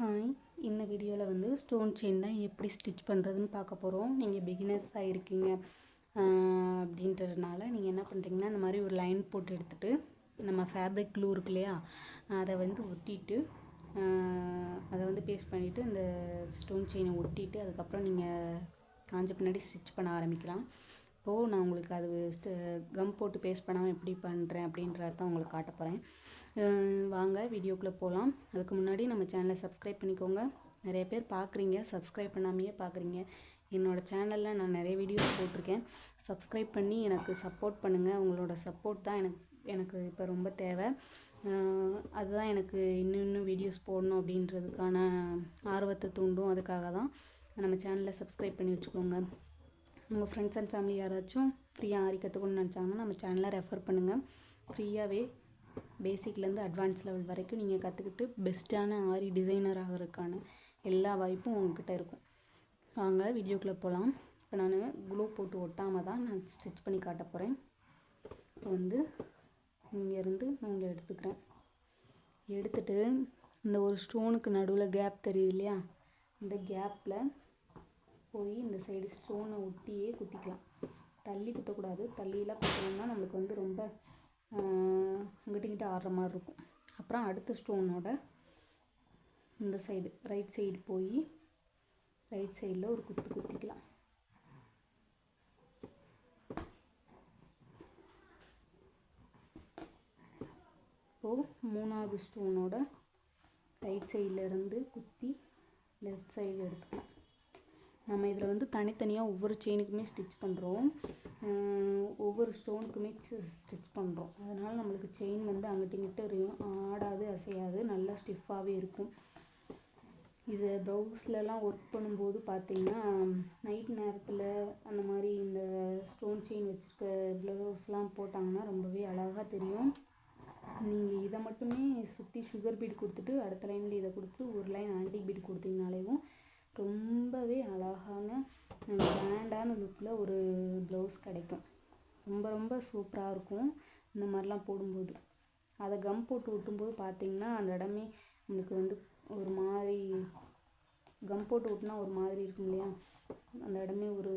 Hi இந்த வீடியோவில் வந்து ஸ்டோன் செயின் தான் எப்படி ஸ்டிச் பண்ணுறதுன்னு பார்க்க போகிறோம் நீங்கள் பிகினர்ஸாக இருக்கீங்க அப்படின்றதுனால நீங்கள் என்ன பண்ணுறீங்கன்னா இந்த மாதிரி ஒரு லைன் போட்டு எடுத்துகிட்டு நம்ம ஃபேப்ரிக் க்ளூ இருக்கு இல்லையா அதை வந்து ஒட்டிட்டு அதை வந்து பேஸ்ட் பண்ணிவிட்டு இந்த ஸ்டோன் செயினை ஒட்டிட்டு அதுக்கப்புறம் நீங்கள் காஞ்ச பின்னாடி ஸ்டிச் பண்ண ஆரம்பிக்கலாம். இப்போது நான் உங்களுக்கு அது கம் போட்டு பேஸ்ட் பண்ணாமல் எப்படி பண்ணுறேன் அப்படின்றத தான் உங்களுக்கு காட்ட போகிறேன் வாங்க வீடியோக்குள்ளே போகலாம் அதுக்கு முன்னாடி நம்ம சேனலை சப்ஸ்கிரைப் பண்ணிக்கோங்க. நிறைய பேர் பார்க்குறீங்க சப்ஸ்கிரைப் பண்ணாமையே பார்க்குறீங்க என்னோடய சேனலில் நான் நிறைய வீடியோஸ் போட்டிருக்கேன். சப்ஸ்கிரைப் பண்ணி எனக்கு சப்போர்ட் பண்ணுங்கள் உங்களோட சப்போர்ட் தான் எனக்கு எனக்கு இப்போ ரொம்ப தேவை. அதுதான் எனக்கு இன்னும் இன்னும் வீடியோஸ் போடணும் அப்படின்றதுக்கான ஆர்வத்தை தூண்டும். அதுக்காக தான் நம்ம சேனலை சப்ஸ்கிரைப் பண்ணி வச்சுக்கோங்க. உங்கள் ஃப்ரெண்ட்ஸ் அண்ட் ஃபேமிலி யாராச்சும் ஃப்ரீயாக ஆரி கற்றுக்கணும்னு நினச்சாங்கன்னா நம்ம சேனலை ரெஃபர் பண்ணுங்கள் ஃப்ரீயாகவே பேசிக்லேருந்து அட்வான்ஸ் லெவல் வரைக்கும் நீங்கள் கற்றுக்கிட்டு பெஸ்ட்டான ஆரி டிசைனர் ஆகிறதுக்கான எல்லா வாய்ப்பும் உங்ககிட்ட இருக்கும். வாங்க வீடியோக்குள்ளே போகலாம் இப்போ நான் க்ளோ போட்டு ஒட்டாமல் தான் நான் ஸ்டிச் பண்ணி காட்ட போகிறேன் இப்போ வந்து இங்கேருந்து நூலை எடுத்துக்கிறேன். எடுத்துட்டு இந்த ஒரு ஸ்டோனுக்கு நடுவில் கேப் தெரியுது இல்லையா? இந்த கேப்பில் போய் இந்த சைடு ஸ்டோனை ஒட்டியே குத்திக்கலாம். தள்ளி குத்தக்கூடாது. தள்ளியெல்லாம் குத்தணும்னா நம்மளுக்கு வந்து ரொம்ப இங்கிட்ட ஆடுற மாதிரி இருக்கும். அப்புறம் அடுத்த ஸ்டோனோட இந்த சைடு ரைட் சைடு போய் ரைட் சைடில் ஒரு குத்து குத்திக்கலாம். இப்போது மூணாவது ஸ்டோனோட ரைட் சைடில் இருந்து குத்தி லெஃப்ட் சைடு எடுத்துக்கலாம். நம்ம இதில் வந்து தனித்தனியாக ஒவ்வொரு செயினுக்குமே ஸ்டிச் பண்ணுறோம் ஒவ்வொரு ஸ்டோனுக்குமே ஸ்டிச் பண்ணுறோம் அதனால் நம்மளுக்கு செயின் வந்து அங்கிட்டு இங்கிட்டு ஆடாது அசையாது. நல்லா ஸ்டிஃபாகவே இருக்கும். இது ப்ளவுஸ்லலாம் ஒர்க் பண்ணும்போது பார்த்தீங்கன்னா நைட் நேரத்தில் அந்த மாதிரி இந்த ஸ்டோன் செயின் வச்சுருக்க ப்ளவுஸ்லாம் போட்டாங்கன்னா ரொம்பவே அழகாக தெரியும். நீங்கள் இதை மட்டுமே சுற்றி சுகர் பீட் கொடுத்துட்டு அடுத்த லைனில் இதை கொடுத்துட்டு ஒரு லைன் ஆன்டி பீட் கொடுத்தீங்கனாலேவும் ரொம்பவே அழகான கிராண்டான ஒரு ப்ளவுஸ் கிடைக்கும். ரொம்ப ரொம்ப சூப்பராக இருக்கும் இந்த மாதிரிலாம் போடும்போது. அதை கம் போட்டு ஒட்டும்போது பார்த்தீங்கன்னா அந்த இடமே நம்மளுக்கு வந்து ஒரு மாதிரி கம் போட்டு ஒட்டினா ஒரு மாதிரி இருக்கும் இல்லையா? அந்த இடமே ஒரு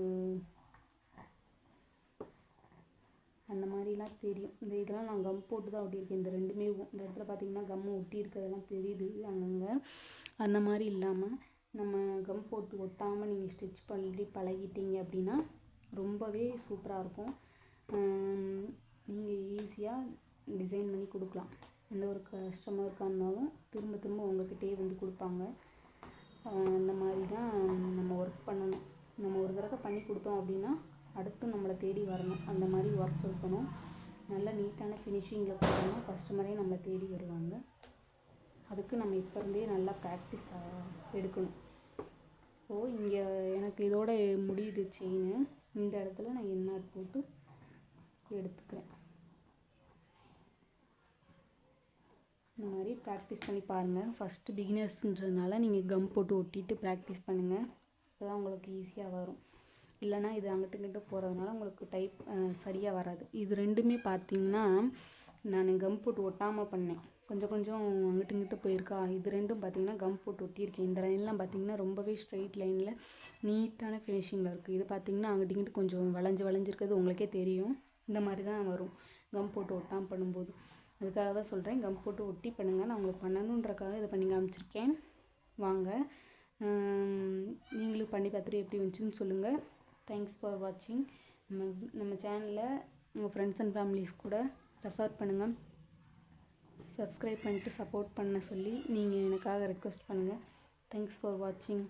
அந்த மாதிரிலாம் தெரியும். இந்த இதெல்லாம் நான் கம் போட்டு தான் ஒட்டியிருக்கேன். இந்த ரெண்டுமே இந்த இடத்துல பார்த்தீங்கன்னா கம்மு ஒட்டி இருக்கிறதெல்லாம் தெரியுது அங்கங்கே. அந்த மாதிரி இல்லாமல் நம்ம கம் போட்டு ஒட்டாமல் நீங்கள் ஸ்டிச் பண்ணி பழகிட்டீங்க அப்படின்னா ரொம்பவே சூப்பராக இருக்கும். நீங்கள் ஈஸியாக டிசைன் பண்ணி கொடுக்கலாம். எந்த ஒரு கஸ்டமருக்காக இருந்தாலும் திரும்ப திரும்ப உங்கள்கிட்டயே வந்து கொடுப்பாங்க. அந்த மாதிரி தான் நம்ம ஒர்க் பண்ணணும். நம்ம ஒரு தடவை பண்ணி கொடுத்தோம் அப்படின்னா அடுத்து நம்மளை தேடி வரணும். அந்த மாதிரி ஒர்க் இருக்கணும். நல்ல நீட்டான ஃபினிஷிங்கில் கொடுத்தோம்னா கஸ்டமரே நம்மளை தேடி வருவாங்க. அதுக்கு நம்ம இப்போ இருந்தே நல்லா ப்ராக்டிஸ் எடுக்கணும். ஸோ இங்கே எனக்கு இதோட முடியுது செயின் இந்த இடத்துல நான் என்ஆர் போட்டு எடுத்துக்கிறேன். இந்த மாதிரி ப்ராக்டிஸ் பண்ணி பாருங்கள் ஃபஸ்ட்டு பிகினர்ஸ்ன்றதுனால நீங்கள் கம் போட்டு ஒட்டிட்டு ப்ராக்டிஸ் பண்ணுங்கள் அதுதான் உங்களுக்கு ஈஸியாக வரும். இல்லைனா இது அங்கிட்டு இங்கிட்டு போகிறதுனால உங்களுக்கு டைப் சரியாக வராது. இது ரெண்டுமே பார்த்தீங்கன்னா நான் கம் போட்டு ஒட்டாமல் பண்ணேன். கொஞ்சம் கொஞ்சம் அங்கிட்டு இங்கிட்டு போயிருக்கா. இது ரெண்டும் பார்த்தீங்கன்னா கம் போட்டு ஒட்டியிருக்கேன். இந்த லைன்லாம் பார்த்தீங்கன்னா ரொம்பவே ஸ்ட்ரெயிட் லைனில் நீட்டான ஃபினிஷிங்கில் இருக்குது இது பார்த்தீங்கன்னா அங்கிட்டு இங்கிட்டு கொஞ்சம் வளைஞ்சு வளைஞ்சிருக்கிறது உங்களுக்கே தெரியும். இந்த மாதிரி தான் வரும் கம் போட்டு ஒட்டாமல் பண்ணும்போது. அதுக்காக தான் சொல்கிறேன் கம் போட்டு ஒட்டி பண்ணுங்கள் நான் உங்களுக்கு பண்ணணுன்றக்காக இதை பண்ணி காமிச்சிருக்கேன். வாங்க. நீங்களும் பண்ணி பார்த்துட்டு எப்படி வந்துச்சுன்னு சொல்லுங்கள் தேங்க்ஸ் ஃபார் வாட்சிங் நம்ம நம்ம சேனலில் உங்கள் ஃப்ரெண்ட்ஸ் அண்ட் ஃபேமிலிஸ் கூட ரெஃபர் பண்ணுங்கள் சப்ஸ்கிரைப் பண்ணிட்டு சப்போர்ட் பண்ண சொல்லி நீங்கள் எனக்காக ரெக்வஸ்ட் பண்ணுங்கள் தேங்க்ஸ் ஃபார் வாட்சிங்